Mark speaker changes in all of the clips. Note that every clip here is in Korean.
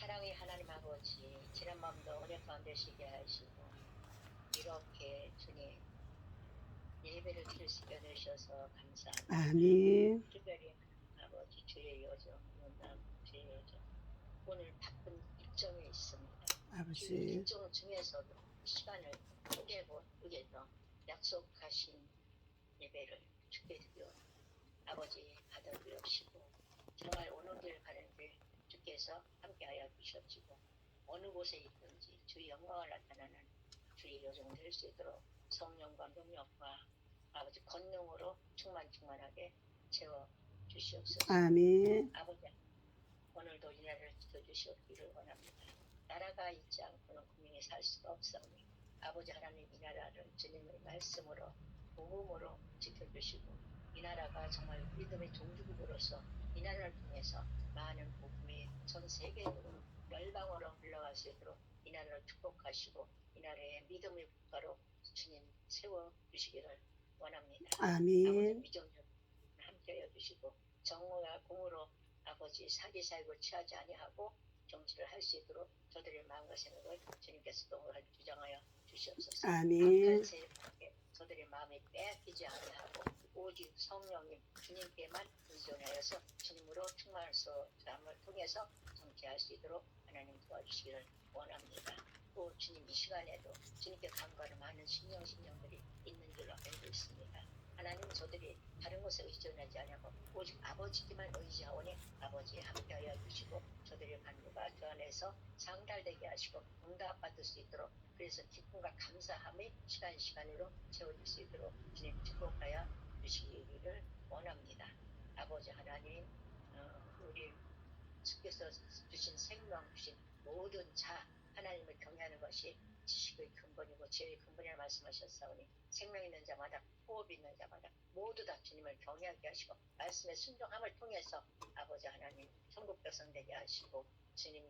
Speaker 1: 사랑의 하나님 아버지 지난 밤도 은혜 가운데 쉬게 하시고 이렇게 주님 예배를 드릴 수 있게 해주셔서 감사합니다.
Speaker 2: 아멘.
Speaker 1: 특별히 아버지 주의 여정, 주의 여정 오늘 바쁜 일정이 있습니다. 그
Speaker 2: 아버지.
Speaker 1: 일정 중에서도 시간을 쪼개고 위해서 약속하신 예배를 주께 드려 아버지 받아들여시고 정말 길 가는데 주께서 함께하여 주셨지고 어느 곳에 있든지 주의 영광을 나타나는 주의 여정 될 수 있도록 성령과 능력과 아버지 권능으로 충만 충만하게 채워 주시옵소서.
Speaker 2: 아멘.
Speaker 1: 아버지 오늘도 이 나라를 지켜주시옵기를 원합니다. 나라가 있지 않고는 국민이 살 수가 없사오니 아버지 하나님 이 나라를 주님의 말씀으로 복음으로 지켜주시고 이 나라가 정말 믿음의 종주국으로서 이 나라를 통해서 많은 복음이 전 세계적으로 열방으로 흘러갈 수 있도록 이 나라를 축복하시고 이 나라의 믿음의 국가로 주님 세워 주시기를 원합니다.
Speaker 2: 아멘.
Speaker 1: 미정령 함께하여 주시고 정오와 공으로 아버지 사기 사역을 취하지 아니하고 정치를 할 수 있도록 저들의 마음과 생각을 주님께서 또 주장하여 주시옵소서.
Speaker 2: 아멘.
Speaker 1: 저들의 마음이 빼앗기지 아니하고 오직 성령님 주님께만 의존하여서 주님으로 충만함을 통해서 정치할 수 있도록 하나님 도와주시기를 원합니다. 또 주님 이 시간에도 주님께 간과하는 많은 신령 신령들이 있는 줄로 알고 있습니다. 하나님 저들이 다른 곳에 의존하지 않고 오직 아버지께만 의지하오니 아버지 함께하여 주시고 저들의 간구가 그 안에서 상달되게 하시고 응답받을 수 있도록 그래서 기쁨과 감사함이 시간 시간으로 채워질 수 있도록 주님 축복하여 주시기를 원합니다. 아버지 하나님 어, 우리 주께서 주신 생명 주신 모든 자 하나님을 경외하는 것이 지식의 근본이고 지혜의 근본이라 말씀하셨사오니 생명 있는 자마다 호흡 있는 자마다 모두 다 주님을 경외하게 하시고 말씀의 순종함을 통해서 아버지 하나님 천국 백성 되게 하시고 주님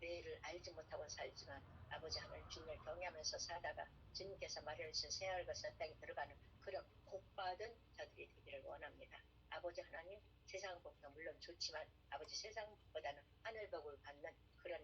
Speaker 1: 내일을 알지 못하고 살지만 아버지 하나님 주님을 경외하면서 살다가 주님께서 마련하신 새하늘 것을 땅에 들어가는 그런 복받은 자들이 되기를 원합니다. 아버지 하나님 세상 복도 물론 좋지만 아버지 세상보다는 하늘 복을 받는 그런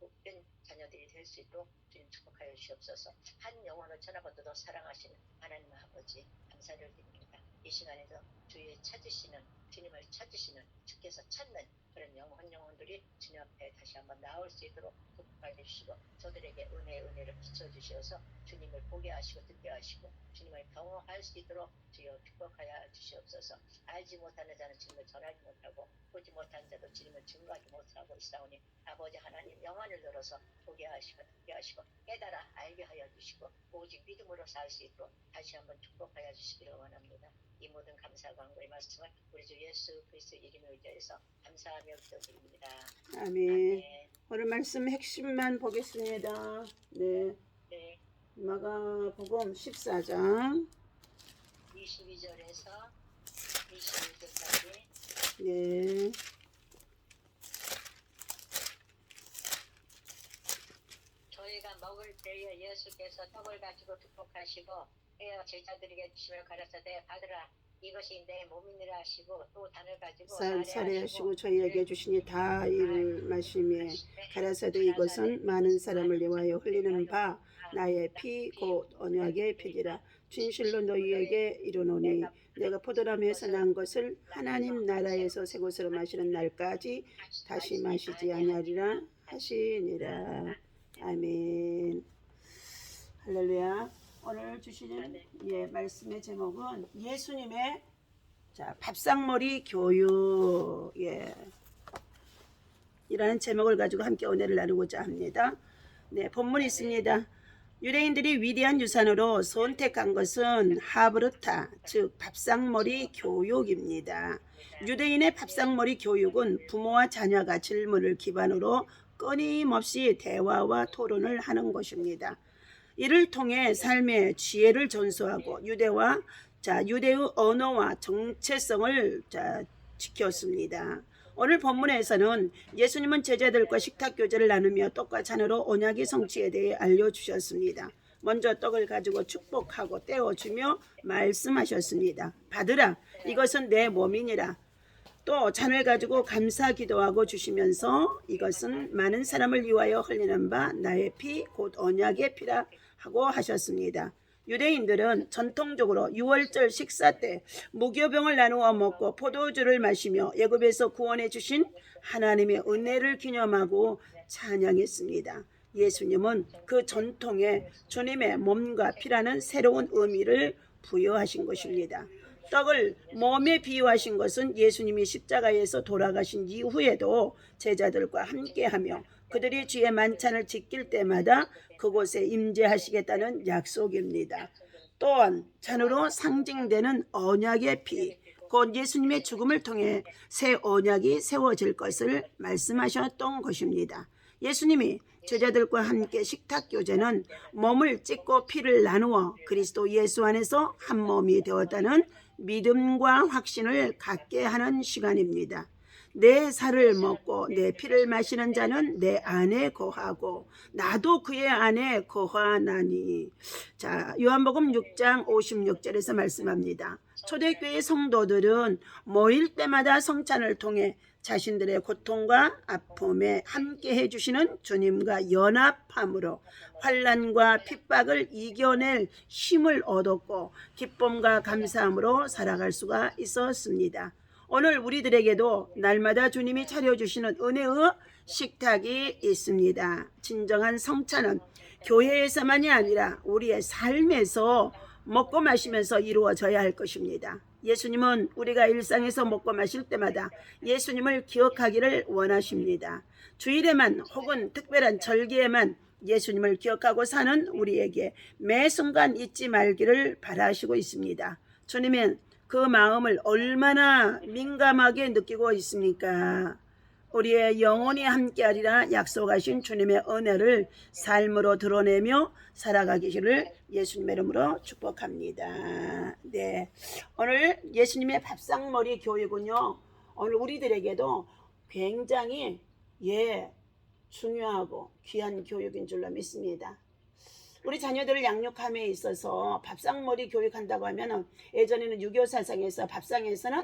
Speaker 1: 복된 자녀들이 될 수 있도록 주님 축복하여 주시옵소서. 한 영혼을 천하보다도 사랑하시는 하나님 아버지 감사를 드립니다. 이 시간에도 주의 찾으시는 주님을 찾으시는 주께서 찾는 그런 영혼 영혼들이 주님 앞에 다시 한번 나올 수 있도록 축복하여 주시고 저들에게 은혜 은혜를 비춰 주셔서 주님을 보게 하시고 듣게 하시고 주님을 경험할 수 있도록 주여 축복하여 주시옵소서. 알지 못하는 자는 주님을 전하지 못하고 보지 못하는 자도 주님을 증거하지 못하고 있사오니 아버지 하나님 영안을 열어서 보게 하시고 듣게 하시고 깨달아 알게 하여 주시고 오직 믿음으로 살 수 있도록 다시 한번 축복하여 주시기를 원합니다. 이 모든 감사 광고의 말씀을 우리 주 예수 그리스도 이름의 의지해서 감사하며 기도드립니다.
Speaker 2: 아멘.
Speaker 1: 아멘.
Speaker 2: 오늘 말씀 핵심만 보겠습니다. 네.
Speaker 1: 네,
Speaker 2: 마가복음 14장.
Speaker 1: 22절에서 21절까지
Speaker 2: 네.
Speaker 1: 저희가 먹을 때에 예수께서 떡을 가지고 축복하시고 제자들에게 주시며 가라사대 받으라. 이것이 내 몸이니라 하시고 또 단을 가지고
Speaker 2: 쌀 살에 하시고 저희에게
Speaker 1: 네.
Speaker 2: 주시니 다 이를 마시매 가라사대 이것은 많은 사람을 위하여 흘리는 바 나의 피 곧 언약의 피디라. 진실로 너희에게 이르노니 내가 포도나무에서 난 것을 하나님 나라에서 새 것으로 마시는 날까지 다시 마시지 아니하리라. 하시니라. 아멘. 할렐루야 오늘 주시는 예 말씀의 제목은 예수님의 자 밥상머리 교육 예 이라는 제목을 가지고 함께 은혜를 나누고자 합니다. 네 본문이 있습니다. 유대인들이 위대한 유산으로 선택한 것은 하브르타 즉 밥상머리 교육입니다. 유대인의 밥상머리 교육은 부모와 자녀가 질문을 기반으로 끊임없이 대화와 토론을 하는 것입니다. 이를 통해 삶의 지혜를 전수하고 유대와 자 유대의 언어와 정체성을 자 지켰습니다. 오늘 본문에서는 예수님은 제자들과 식탁 교제를 나누며 떡과 잔으로 언약의 성취에 대해 알려주셨습니다. 먼저 떡을 가지고 축복하고 떼어주며 말씀하셨습니다. 받으라 이것은 내 몸이니라. 또 잔을 가지고 감사 기도하고 주시면서 이것은 많은 사람을 위하여 흘리는 바 나의 피 곧 언약의 피라 하고 하셨습니다. 유대인들은 전통적으로 유월절 식사 때 무교병을 나누어 먹고 포도주를 마시며 예굽에서 구원해 주신 하나님의 은혜를 기념하고 찬양했습니다. 예수님은 그 전통에 주님의 몸과 피라는 새로운 의미를 부여하신 것입니다. 떡을 몸에 비유하신 것은 예수님이 십자가에서 돌아가신 이후에도 제자들과 함께하며 그들이 주의 만찬을 지킬 때마다 그곳에 임재하시겠다는 약속입니다. 또한 잔으로 상징되는 언약의 피, 곧 예수님의 죽음을 통해 새 언약이 세워질 것을 말씀하셨던 것입니다. 예수님이 제자들과 함께 식탁 교제는 몸을 찢고 피를 나누어 그리스도 예수 안에서 한 몸이 되었다는 믿음과 확신을 갖게 하는 시간입니다. 내 살을 먹고 내 피를 마시는 자는 내 안에 거하고 나도 그의 안에 거하나니. 자, 요한복음 6장 56절에서 말씀합니다. 초대교회 성도들은 모일 때마다 성찬을 통해 자신들의 고통과 아픔에 함께 해주시는 주님과 연합함으로 환란과 핍박을 이겨낼 힘을 얻었고 기쁨과 감사함으로 살아갈 수가 있었습니다. 오늘 우리들에게도 날마다 주님이 차려주시는 은혜의 식탁이 있습니다. 진정한 성찬은 교회에서만이 아니라 우리의 삶에서 먹고 마시면서 이루어져야 할 것입니다. 예수님은 우리가 일상에서 먹고 마실 때마다 예수님을 기억하기를 원하십니다. 주일에만 혹은 특별한 절기에만 예수님을 기억하고 사는 우리에게 매 순간 잊지 말기를 바라시고 있습니다. 주님은 그 마음을 얼마나 민감하게 느끼고 있습니까? 우리의 영혼이 함께하리라 약속하신 주님의 은혜를 삶으로 드러내며 살아가기를 예수님의 이름으로 축복합니다. 네, 오늘 예수님의 밥상머리 교육은요. 오늘 우리들에게도 굉장히 예 중요하고 귀한 교육인 줄로 믿습니다. 우리 자녀들을 양육함에 있어서 밥상머리 교육한다고 하면은 예전에는 유교 사상에서 밥상에서는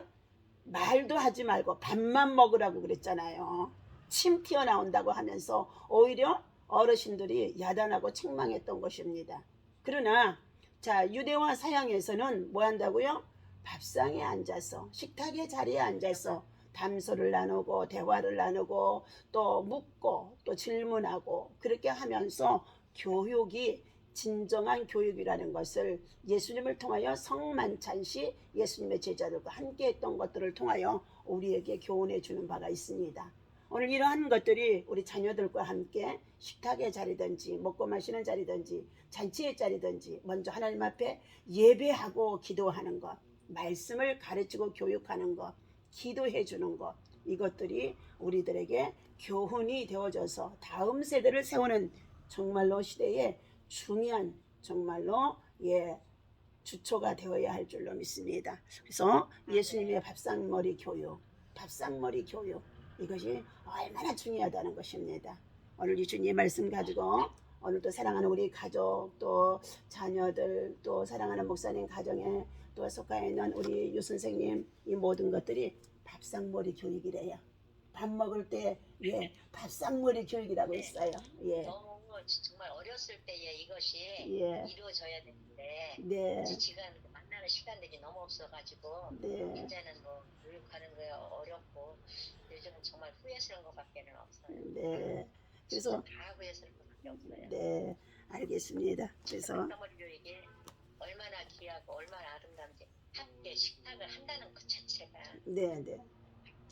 Speaker 2: 말도 하지 말고 밥만 먹으라고 그랬잖아요. 침 튀어나온다고 하면서 오히려 어르신들이 야단하고 책망했던 것입니다. 그러나 자 유대와 서양에서는 뭐 한다고요? 밥상에 앉아서 식탁의 자리에 앉아서 담소를 나누고 대화를 나누고 또 묻고 또 질문하고 그렇게 하면서 교육이 진정한 교육이라는 것을 예수님을 통하여 성만찬시 예수님의 제자들과 함께 했던 것들을 통하여 우리에게 교훈해 주는 바가 있습니다. 오늘 이러한 것들이 우리 자녀들과 함께 식탁의 자리든지 먹고 마시는 자리든지 잔치의 자리든지 먼저 하나님 앞에 예배하고 기도하는 것, 말씀을 가르치고 교육하는 것, 기도해 주는 것 이것들이 우리들에게 교훈이 되어져서 다음 세대를 세우는 정말로 시대에 중요한 정말로 예 주초가 되어야 할 줄로 믿습니다. 그래서 예수님의 밥상머리 교육, 밥상머리 교육 이것이 얼마나 중요하다는 것입니다. 오늘 이 주님의 말씀 가지고 오늘도 사랑하는 우리 가족 또 자녀들 또 사랑하는 목사님 가정에 또 속해 있는 우리 유 선생님 이 모든 것들이 밥상머리 교육이래요. 밥 먹을 때 예, 밥상머리 교육이라고 있어요. 예.
Speaker 1: 정말 어렸을 때에 이것이
Speaker 2: 예.
Speaker 1: 이루어져야 되는데
Speaker 2: 네.
Speaker 1: 지금 만나는 시간들이 너무 없어가지고
Speaker 2: 네.
Speaker 1: 이제는 뭐 교육하는 게 어렵고 요즘은 정말 후회스러운 것밖에는 없어요.
Speaker 2: 네. 그래서
Speaker 1: 다 후회스러운 것밖에 없어요.
Speaker 2: 네. 알겠습니다. 그래서
Speaker 1: 교육이 얼마나 귀하고 얼마나 아름다운지 함께 식탁을 한다는 것 자체가
Speaker 2: 네, 네.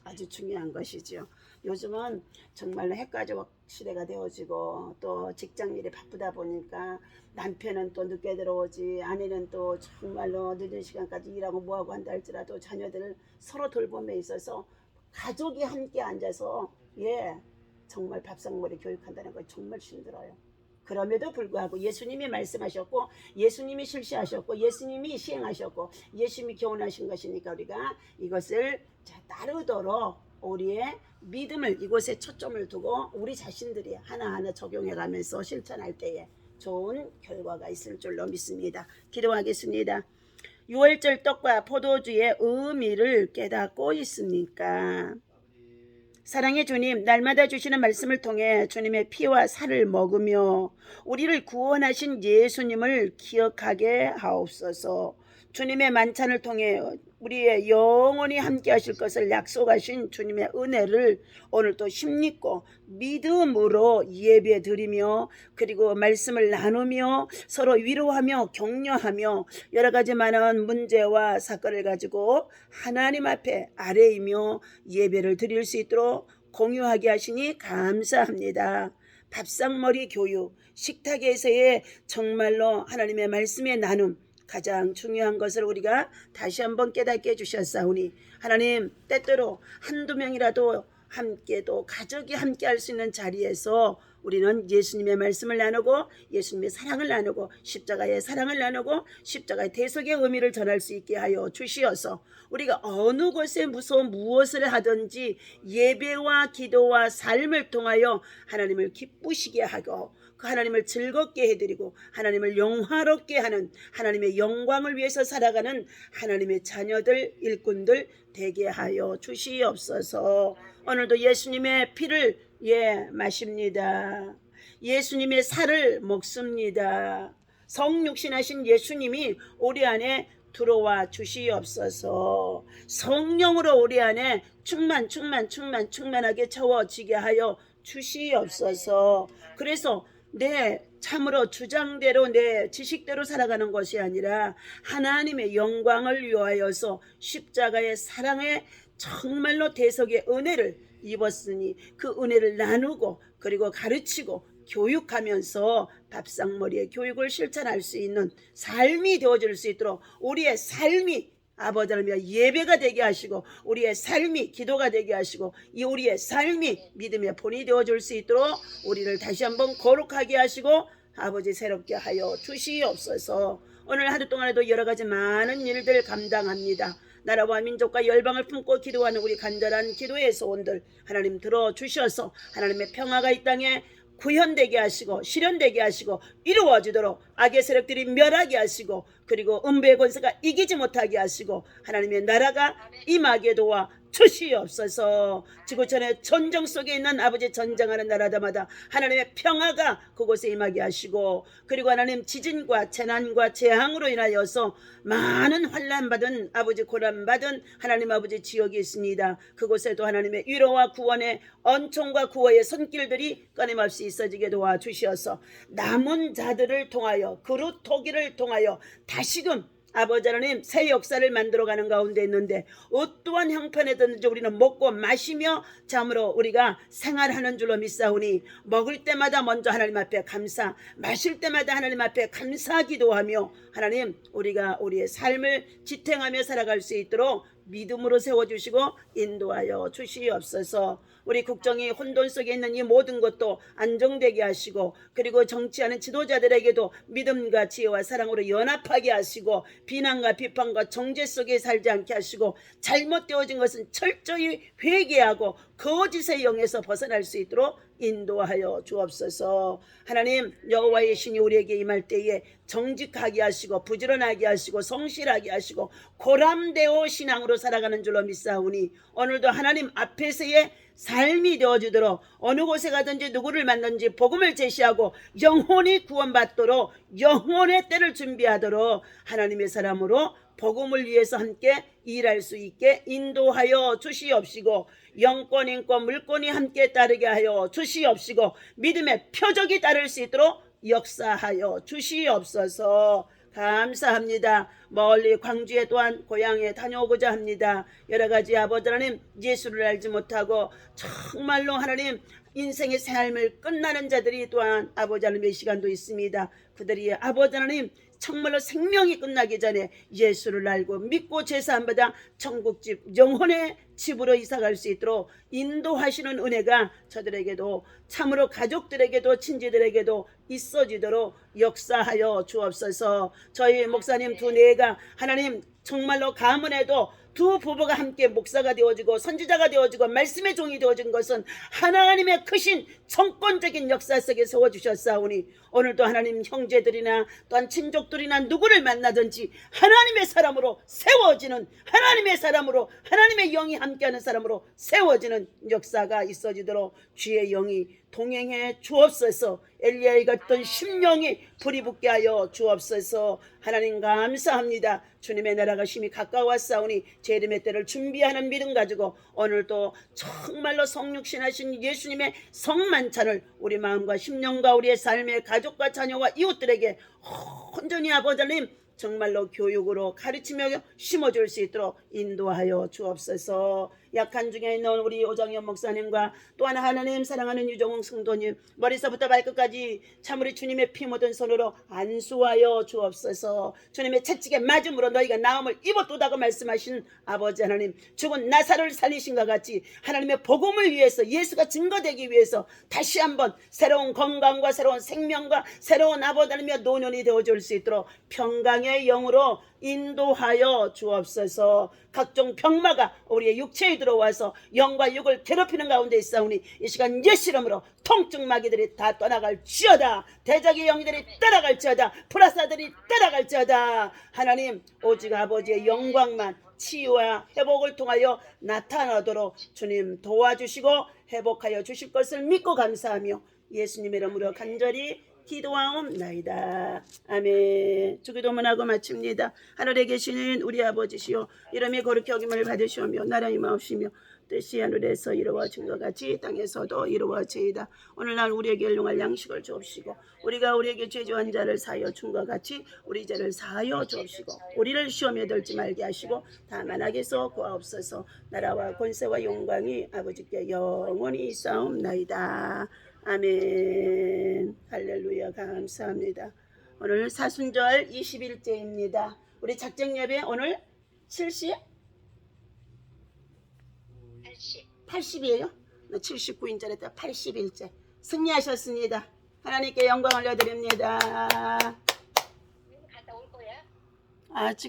Speaker 2: 아주 중요한 것이죠. 요즘은 정말로 핵가족 시대가 되어지고 또 직장 일이 바쁘다 보니까 남편은 또 늦게 들어오지 아내는 또 정말로 늦은 시간까지 일하고 뭐하고 한다 할지라도 자녀들을 서로 돌봄에 있어서 가족이 함께 앉아서 예 정말 밥상머리 교육한다는 건 정말 힘들어요. 그럼에도 불구하고 예수님이 말씀하셨고 예수님이 실시하셨고 예수님이 시행하셨고 예수님이 교훈하신 것이니까 우리가 이것을 자, 따르도록 우리의 믿음을 이곳에 초점을 두고 우리 자신들이 하나하나 적용해 가면서 실천할 때에 좋은 결과가 있을 줄로 믿습니다. 기도하겠습니다. 유월절 떡과 포도주의 의미를 깨닫고 있습니까? 사랑의 주님, 날마다 주시는 말씀을 통해 주님의 피와 살을 먹으며 우리를 구원하신 예수님을 기억하게 하옵소서. 주님의 만찬을 통해 우리의 영원히 함께 하실 것을 약속하신 주님의 은혜를 오늘도 힘입고 믿음으로 예배 드리며 그리고 말씀을 나누며 서로 위로하며 격려하며 여러 가지 많은 문제와 사건을 가지고 하나님 앞에 아뢰이며 예배를 드릴 수 있도록 공유하게 하시니 감사합니다. 밥상머리 교육, 식탁에서의 정말로 하나님의 말씀의 나눔, 가장 중요한 것을 우리가 다시 한번 깨닫게 해주셨사오니 하나님 때때로 한두 명이라도 함께도 가족이 함께 할 수 있는 자리에서 우리는 예수님의 말씀을 나누고 예수님의 사랑을 나누고 십자가의 사랑을 나누고 십자가의 대속의 의미를 전할 수 있게 하여 주시어서 우리가 어느 곳에 무서운 무엇을 하든지 예배와 기도와 삶을 통하여 하나님을 기쁘시게 하고 그 하나님을 즐겁게 해드리고 하나님을 영화롭게 하는 하나님의 영광을 위해서 살아가는 하나님의 자녀들 일꾼들 되게 하여 주시옵소서. 오늘도 예수님의 피를 예 마십니다. 예수님의 살을 먹습니다. 성육신하신 예수님이 우리 안에 들어와 주시옵소서. 성령으로 우리 안에 충만 충만 충만 충만하게 채워지게 하여 주시옵소서. 그래서 내 참으로 주장대로 내 지식대로 살아가는 것이 아니라 하나님의 영광을 위하여서 십자가의 사랑의 정말로 대속의 은혜를 입었으니 그 은혜를 나누고 그리고 가르치고 교육하면서 밥상머리의 교육을 실천할 수 있는 삶이 되어질 수 있도록 우리의 삶이 아버지 하나님 예배가 되게 하시고 우리의 삶이 기도가 되게 하시고 이 우리의 삶이 믿음의 본이 되어줄 수 있도록 우리를 다시 한번 거룩하게 하시고 아버지 새롭게 하여 주시옵소서 오늘 하루 동안에도 여러 가지 많은 일들 감당합니다. 나라와 민족과 열방을 품고 기도하는 우리 간절한 기도의 소원들 하나님 들어 주셔서 하나님의 평화가 이 땅에 구현되게 하시고 실현되게 하시고 이루어지도록 악의 세력들이 멸하게 하시고 그리고 음부의 권세가 이기지 못하게 하시고 하나님의 나라가 임하게 도와 주시옵소서 지구촌의 전정 속에 있는 아버지 전쟁하는 나라다마다 하나님의 평화가 그곳에 임하게 하시고 그리고 하나님 지진과 재난과 재앙으로 인하여서 많은 환란 받은 아버지 고난 받은 하나님 아버지 지역이 있습니다. 그곳에도 하나님의 위로와 구원의 언총과 구원의 손길들이 끊임없이 있어지게 도와주시어서 남은 자들을 통하여 그릇 토기를 통하여 다시금 아버지 하나님 새 역사를 만들어가는 가운데 있는데 어떠한 형편에든지 우리는 먹고 마시며 참으로 우리가 생활하는 줄로 믿사오니 먹을 때마다 먼저 하나님 앞에 감사 마실 때마다 하나님 앞에 감사 기도하며 하나님 우리가 우리의 삶을 지탱하며 살아갈 수 있도록 믿음으로 세워주시고 인도하여 주시옵소서. 우리 국정이 혼돈 속에 있는 이 모든 것도 안정되게 하시고 그리고 정치하는 지도자들에게도 믿음과 지혜와 사랑으로 연합하게 하시고 비난과 비판과 정죄 속에 살지 않게 하시고 잘못되어진 것은 철저히 회개하고 거짓의 영에서 벗어날 수 있도록 인도하여 주옵소서. 하나님 여호와의 신이 우리에게 임할 때에 정직하게 하시고 부지런하게 하시고 성실하게 하시고 고람되어 신앙으로 살아가는 줄로 믿사오니 오늘도 하나님 앞에서의 삶이 되어주도록 어느 곳에 가든지 누구를 만든지 복음을 제시하고 영혼이 구원받도록 영혼의 때를 준비하도록 하나님의 사람으로 복음을 위해서 함께 일할 수 있게 인도하여 주시옵시고 영권 인권 물권이 함께 따르게 하여 주시옵시고 믿음의 표적이 따를 수 있도록 역사하여 주시옵소서 감사합니다. 멀리 광주에 또한 고향에 다녀오고자 합니다. 여러 가지 아버지 하나님 예수를 알지 못하고 정말로 하나님 인생의 삶을 끝나는 자들이 또한 아버지 하나님의 시간도 있습니다. 그들이 아버지 하나님 정말로 생명이 끝나기 전에 예수를 알고 믿고 제사한 받아 천국집 영혼의 집으로 이사갈 수 있도록 인도하시는 은혜가 저들에게도 참으로 가족들에게도 친지들에게도 있어지도록 역사하여 주옵소서. 저희 목사님 두 네가 하나님 정말로 가문에도 두 부부가 함께 목사가 되어지고 선지자가 되어지고 말씀의 종이 되어진 것은 하나님의 크신 성권적인 역사 속에 세워주셨사오니 오늘도 하나님 형제들이나 또한 친족들이나 누구를 만나든지 하나님의 사람으로 세워지는 하나님의 사람으로 하나님의 영이 함께하는 사람으로 세워지는 역사가 있어지도록 주의 영이 동행해 주옵소서. 엘리야의 같던 심령이 불이 붙게 하여 주옵소서. 하나님 감사합니다. 주님의 나라가 심히 가까웠사오니 재림의 때를 준비하는 믿음 가지고 오늘도 정말로 성육신하신 예수님의 성만찬을 우리 마음과 심령과 우리의 삶의 가 족과 자녀와 이웃들에게 온전히 아버지 하나님 정말로 교육으로 가르치며 심어줄 수 있도록 인도하여 주옵소서 약한 중에 있는 우리 오정현 목사님과 또한 하나님 사랑하는 유정웅 성도님 머리서부터 발끝까지 참으리 주님의 피 묻은 손으로 안수하여 주옵소서. 주님의 채찍에 맞음으로 너희가 나음을 입었도다고 말씀하신 아버지 하나님 죽은 나사를 살리신 것 같이 하나님의 복음을 위해서 예수가 증거되기 위해서 다시 한번 새로운 건강과 새로운 생명과 새로운 아버지 하나님의 노년이 되어줄 수 있도록 평강의 영으로 인도하여 주옵소서. 각종 병마가 우리의 육체에 들어와서 영과 육을 괴롭히는 가운데 있사오니 이 시간 예수 이름으로 통증 마귀들이 다 떠나갈 지어다. 대적의 영들이 떠나갈지어다. 프라사들이 떠나갈지어다. 하나님 오직 아버지의 영광만 치유와 회복을 통하여 나타나도록 주님 도와주시고 회복하여 주실 것을 믿고 감사하며 예수님의 이름으로 간절히 기도하옵나이다. 아멘. 주기도문하고 마칩니다. 하늘에 계시는 우리 아버지시여 이름이 거룩히 여김을 받으시오며 나라의 마옵시며 뜻이 하늘에서 이루어진 것 같이 땅에서도 이루어지이다. 오늘날 우리에게 일용할 양식을 주옵시고 우리가 우리에게 죄지한 자를 사하여 준 것 같이 우리 죄를 사하여 주옵시고 우리를 시험에 들지 말게 하시고 다만 악에서 구하옵소서 나라와 권세와 영광이 아버지께 영원히 있사옵나이다. 아멘. 할렐루야. 감사합니다. 오늘 사순절 21제입니다. 우리 작정 예배 오늘 70?
Speaker 1: 80.
Speaker 2: 80이에요? 79인자를 했다. 81제. 승리하셨습니다. 하나님께 영광 올려드립니다.
Speaker 1: 갔다 올 거야?
Speaker 2: 아, 지금